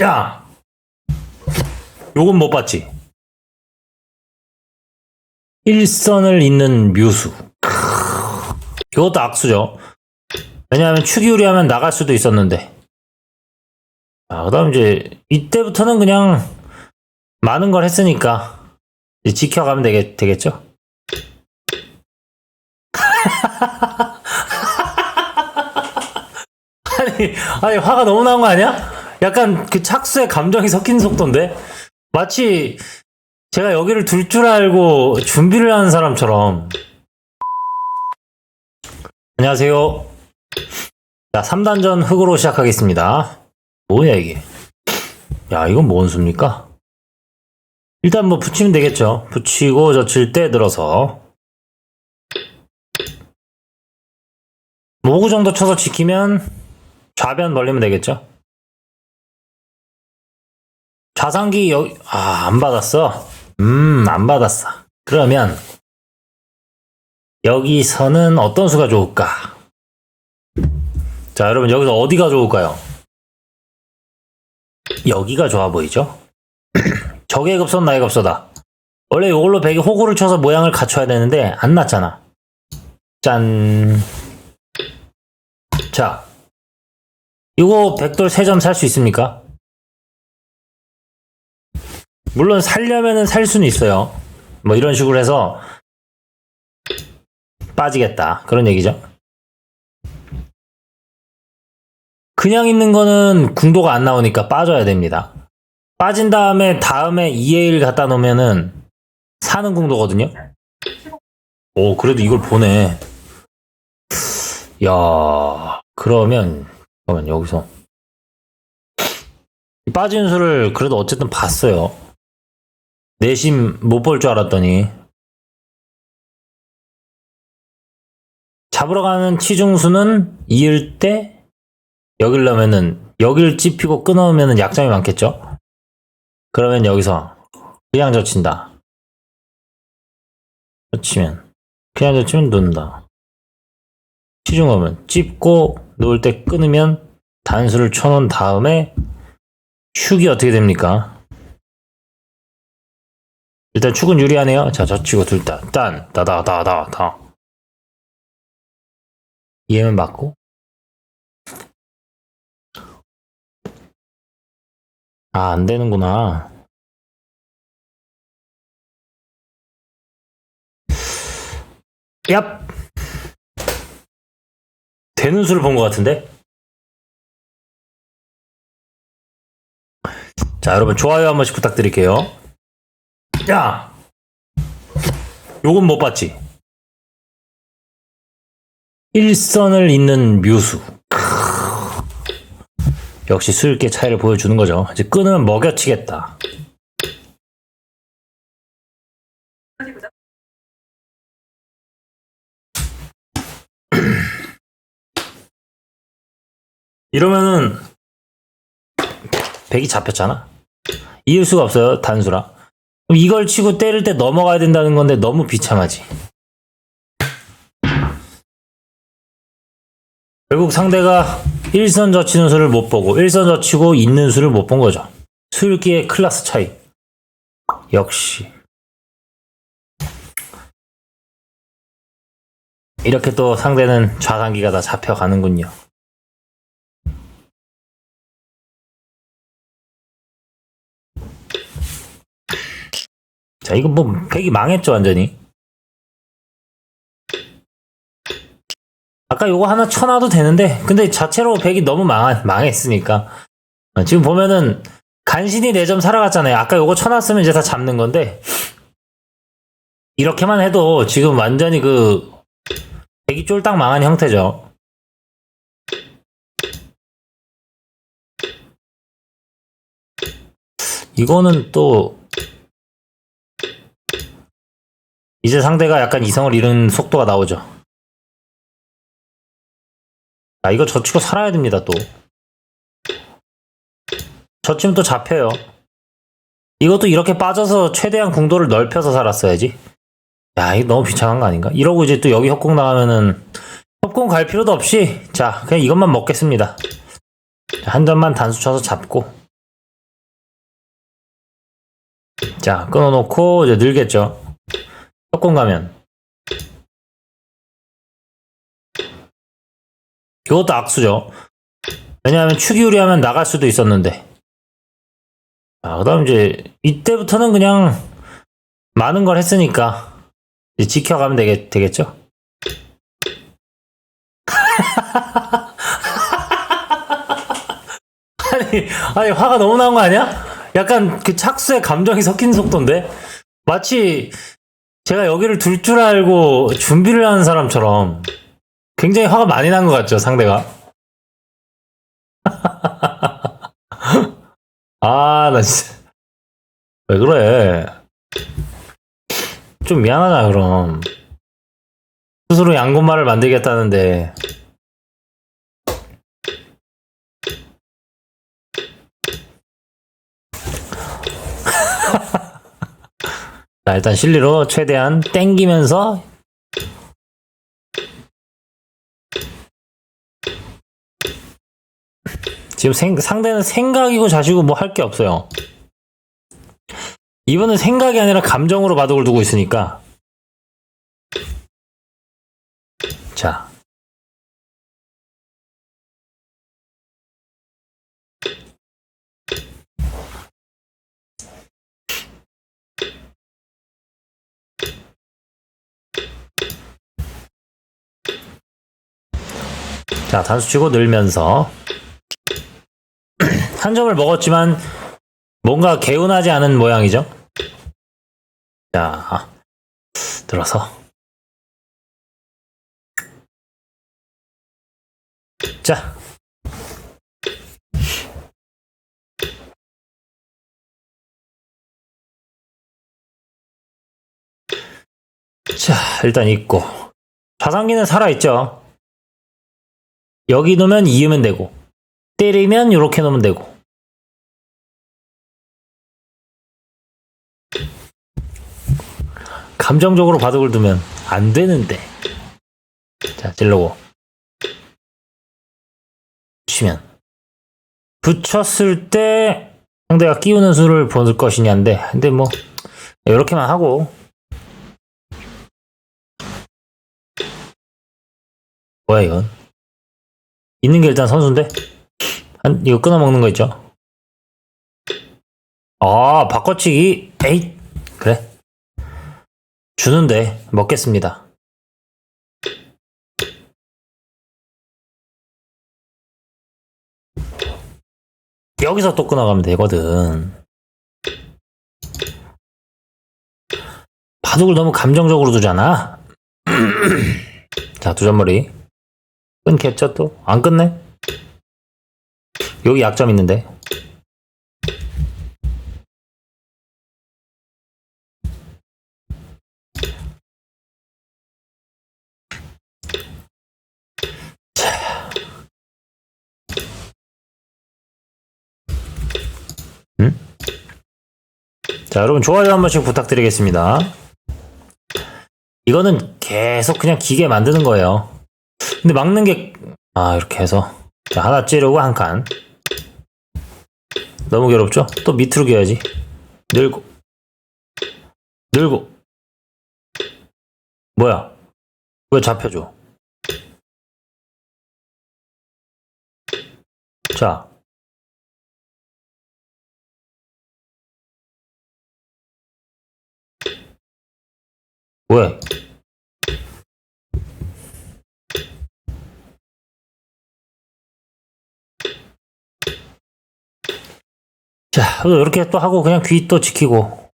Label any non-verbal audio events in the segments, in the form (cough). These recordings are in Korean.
야! 요건 못 봤지? 일선을 잇는 묘수. 이것도 악수죠. 왜냐하면 축이유리 하면 나갈 수도 있었는데. 아, 그 다음 이제, 이때부터는 그냥 많은 걸 했으니까 지켜가면 되겠, 되겠죠? (laughs) 아니, 아니, 화가 너무 난 거 아니야? 약간 그 착수에 감정이 섞인 속도인데? 마치 제가 여기를 둘 줄 알고 준비를 하는 사람처럼. 안녕하세요. 자, 3단전 흑으로 시작하겠습니다. 뭐야, 이게? 야, 이건 뭔 수입니까? 일단 뭐 붙이면 되겠죠. 붙이고 젖힐 때 들어서. 모구 정도 쳐서 지키면 좌변 벌리면 되겠죠. 좌상기 여기 아 안 받았어. 음 안 받았어. 그러면 여기서는 어떤 수가 좋을까? 자 여러분 여기서 어디가 좋을까요? 여기가 좋아 보이죠? 적의 급선 나의 급소다. 원래 이걸로 백이 호구를 쳐서 모양을 갖춰야 되는데 안 났잖아. 짠. 자, 이거 백돌 3점 살 수 있습니까? 물론 살려면은 살 수는 있어요. 뭐 이런 식으로 해서 빠지겠다. 그런 얘기죠. 그냥 있는 거는 궁도가 안 나오니까 빠져야 됩니다. 빠진 다음에 다음에 2의 1 갖다 놓으면은 사는 궁도거든요. 오, 그래도 이걸 보네. 야, 그러면 잠깐만 여기서 이 빠진 수를 그래도 어쨌든 봤어요. 내심 못 볼 줄 알았더니 잡으러 가는 치중수는 이을 때 여길 넣으면은 여길 찝히고 끊어오면은 약점이 많겠죠? 그러면 여기서 그냥 젖힌다. 젖히면 그냥 젖히면 놓는다. 치중하면 찝고 놓을 때 끊으면 단수를 쳐놓은 다음에 축이 어떻게 됩니까? 일단 축은 유리하네요. 자, 젖히고 둘 다 딴, 다다, 다다, 다. 이해는 맞고. 아, 안 되는구나. 얍! 되는 수를 본 것 같은데? 자, 여러분, 좋아요 한 번씩 부탁드릴게요. 야! 요건 못 봤지? 일선을 잇는 묘수. 역시 수일계 차이를 보여주는 거죠. 이제 끊으면 먹여치겠다. (clears throat) 이러면은 백이 잡혔잖아. 이을 수가 없어요. 단수라. 이걸 치고 때릴 때 넘어가야 된다는 건데 너무 비참하지. 결국 상대가 일선 젖히는 수를 못 보고 일선 젖히고 있는 수를 못 본 거죠. 수일기의 클래스 차이. 역시. 이렇게 또 상대는 좌상기가 다 잡혀가는군요. 자, 이거 뭐, 백이 망했죠, 완전히. 아까 요거 하나 쳐놔도 되는데, 근데 자체로 백이 너무 망, 망했으니까. 어, 지금 보면은, 간신히 4점 살아갔잖아요. 아까 요거 쳐놨으면 이제 다 잡는 건데, 이렇게만 해도 지금 완전히 그, 백이 쫄딱 망한 형태죠. 이거는 또, 이제 상대가 약간 이성을 잃은 속도가 나오죠. 아, 이거 젖히고 살아야 됩니다, 또. 젖히면 또 잡혀요. 이것도 이렇게 빠져서 최대한 궁도를 넓혀서 살았어야지. 야, 이거 너무 비참한 거 아닌가? 이러고 이제 또 여기 협공 나가면은, 협공 갈 필요도 없이, 자, 그냥 이것만 먹겠습니다. 한 점만 단수 쳐서 잡고. 자, 끊어놓고 이제 늘겠죠. 협공 가면. 이것도 악수죠. 왜냐하면 축이 유리하면 나갈 수도 있었는데. 자, 그 다음 이제 이때부터는 그냥 많은 걸 했으니까 이제 지켜가면 되겠, 되겠죠? (laughs) 아니, 아니, 화가 너무 난 거 아니야? 약간 그 착수에 감정이 섞인 속도인데? 마치 제가 여기를 둘 줄 알고 준비를 하는 사람처럼 굉장히 화가 많이 난 것 같죠, 상대가? (laughs) 아, 나 진짜. 왜 그래? 좀 미안하다, 그럼. 스스로 양곤말을 만들겠다는데. 자, 일단 실리로 최대한 땡기면서 지금 생- 상대는 생각이고 자시고 뭐 할 게 없어요. 이번엔 생각이 아니라 감정으로 바둑을 두고 있으니까. 자, 단수 치고 늘면서 (clears throat) 한 점을 먹었지만 뭔가 개운하지 않은 모양이죠. 자, 들어서. 자. 자, 일단 있고. 자상기는 살아있죠. 여기 놓으면 이으면 되고, 때리면 이렇게 놓으면 되고. 감정적으로 바둑을 두면 안 되는데. 자, 찔러고. 붙이면. 붙였을 때 상대가 끼우는 수를 보는 것이냐인데, 근데 뭐, 이렇게만 하고. 뭐야, 이건? 있는 게 일단 선수인데? 한, 이거 끊어 먹는 거 있죠? 아, 바꿔치기. 에잇. 그래. 주는데 먹겠습니다. 여기서 또 끊어가면 되거든. 바둑을 너무 감정적으로 두잖아. (clears throat) 자, 두 잔머리. 끊겠죠 또? 안 끊네? 여기 약점 있는데. 자, 여러분 좋아요 한 번씩 부탁드리겠습니다. 이거는 계속 그냥 기계 만드는 거예요. 근데 막는 게, 아, 이렇게 해서. 자, 하나 찌르고 한 칸. 너무 괴롭죠? 또 밑으로 기어야지. 늘고. 늘고. 뭐야? 왜 잡혀줘? 자. 왜? 자, 이렇게 또 하고 그냥 귀 또 지키고.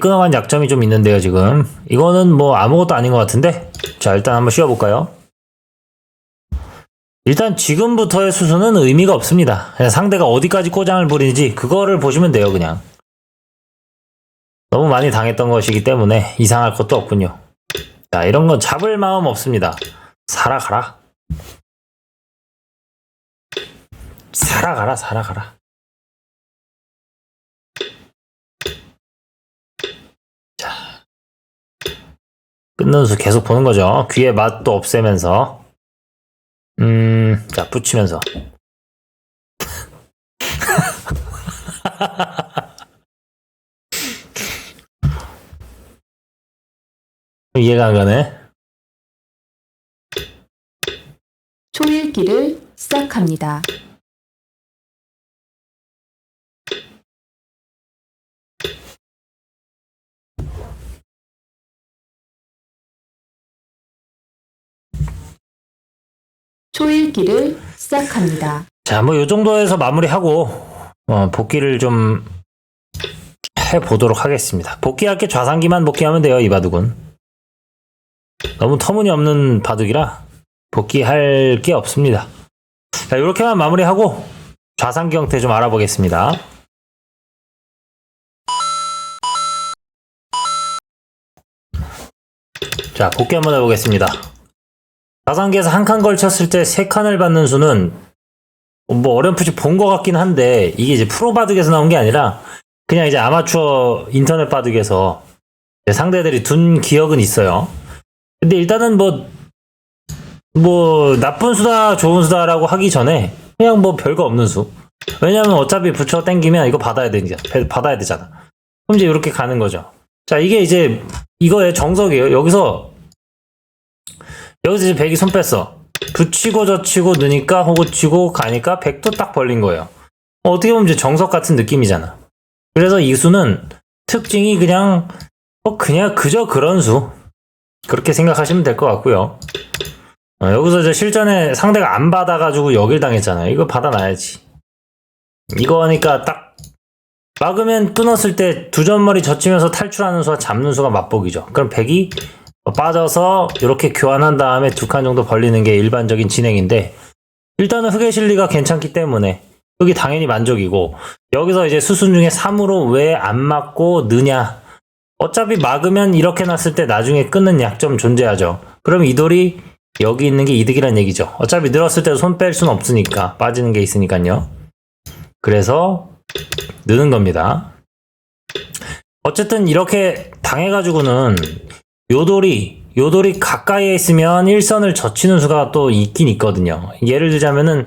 끊어간 약점이 좀 있는데요, 지금. 이거는 뭐 아무것도 아닌 것 같은데? 자, 일단 한번 쉬어볼까요? 일단 지금부터의 수수는 의미가 없습니다. 그냥 상대가 어디까지 꼬장을 부리는지 그거를 보시면 돼요, 그냥. 너무 많이 당했던 것이기 때문에 이상할 것도 없군요. 자, 이런 건 잡을 마음 없습니다. 살아가라. 살아가라, 살아가라. 자. 끊는 수 계속 보는 거죠. 귀에 맛도 없애면서. 음, 자, 붙이면서. (laughs) 이해가 안 가네. 초읽기를 시작합니다. 초읽기를 시작합니다. 자, 뭐 요 정도에서 마무리하고 어, 복귀를 좀 해보도록 하겠습니다. 복귀할 게 좌상기만 복귀하면 돼요, 이 바둑은. 너무 터무니없는 바둑이라 복귀할 게 없습니다. 자, 이렇게만 마무리하고 좌상기 형태 좀 알아보겠습니다. 자, 복귀 한번 해보겠습니다. 좌상기에서 한 칸 걸쳤을 때 세 칸을 받는 수는 뭐 어렴풋이 본 것 같긴 한데 이게 이제 프로 바둑에서 나온 게 아니라 그냥 이제 아마추어 인터넷 바둑에서 상대들이 둔 기억은 있어요. 근데 일단은 뭐, 뭐, 나쁜 수다, 좋은 수다라고 하기 전에 그냥 뭐 별거 없는 수. 왜냐면 어차피 붙여 땡기면 이거 받아야 되잖아. 받아야 되잖아. 그럼 이제 이렇게 가는 거죠. 자, 이게 이제 이거의 정석이에요. 여기서, 여기서 이제 백이 손 뺐어. 붙이고 젖히고 느니까 호구 치고 가니까 백도 딱 벌린 거예요. 어, 어떻게 보면 이제 정석 같은 느낌이잖아. 그래서 이 수는 특징이 그냥 어, 그냥 그저 그런 수 그렇게 생각하시면 될 것 같고요. 어, 여기서 이제 실전에 상대가 안 받아가지고 여길 당했잖아요. 이거 받아놔야지. 이거 하니까 딱 막으면 끊었을 때 두 점머리 젖히면서 탈출하는 수와 잡는 수가 맛보기죠. 그럼 백이 빠져서 이렇게 교환한 다음에 두 칸 정도 벌리는 게 일반적인 진행인데 일단은 흑의 실리가 괜찮기 때문에 흑이 당연히 만족이고 여기서 이제 수순 중에 3으로 왜 안 맞고 느냐? 어차피 막으면 이렇게 놨을 때 나중에 끊는 약점 존재하죠. 그럼 이 돌이 여기 있는 게 이득이란 얘기죠. 어차피 늘었을 때손뺄 수는 없으니까 빠지는 게 있으니까요. 그래서 느는 겁니다. 어쨌든 이렇게 당해가지고는 요돌이 요돌이 가까이에 있으면 일선을 젖히는 수가 또 있긴 있거든요. 예를 들자면은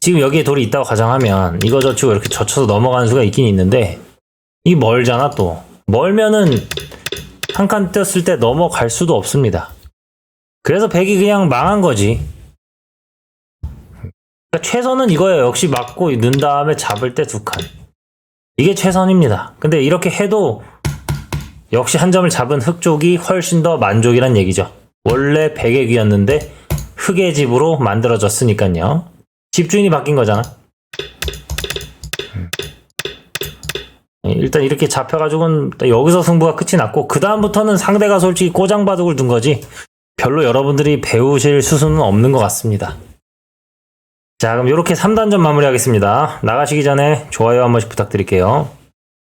지금 여기에 돌이 있다고 가정하면 이거 젖히고 이렇게 젖혀서 넘어가는 수가 있긴 있는데 이 멀잖아 또 멀면은 한 칸 떴을 때 넘어갈 수도 없습니다. 그래서 백이 그냥 망한 거지. 그러니까 최선은 이거예요. 역시 맞고 넣은 다음에 잡을 때 두 칸. 이게 최선입니다. 근데 이렇게 해도 역시 한 점을 잡은 흑 쪽이 훨씬 더 만족이란 얘기죠. 원래 백의 귀였는데 흑의 집으로 만들어졌으니까요. 집주인이 바뀐 거잖아. 음. 일단 이렇게 잡혀가지고는 여기서 승부가 끝이 났고 그 다음부터는 상대가 솔직히 꼬장바둑을 둔 거지 별로 여러분들이 배우실 수순은 없는 것 같습니다. 자 그럼 이렇게 3단전 마무리하겠습니다. 나가시기 전에 좋아요 한 번씩 부탁드릴게요.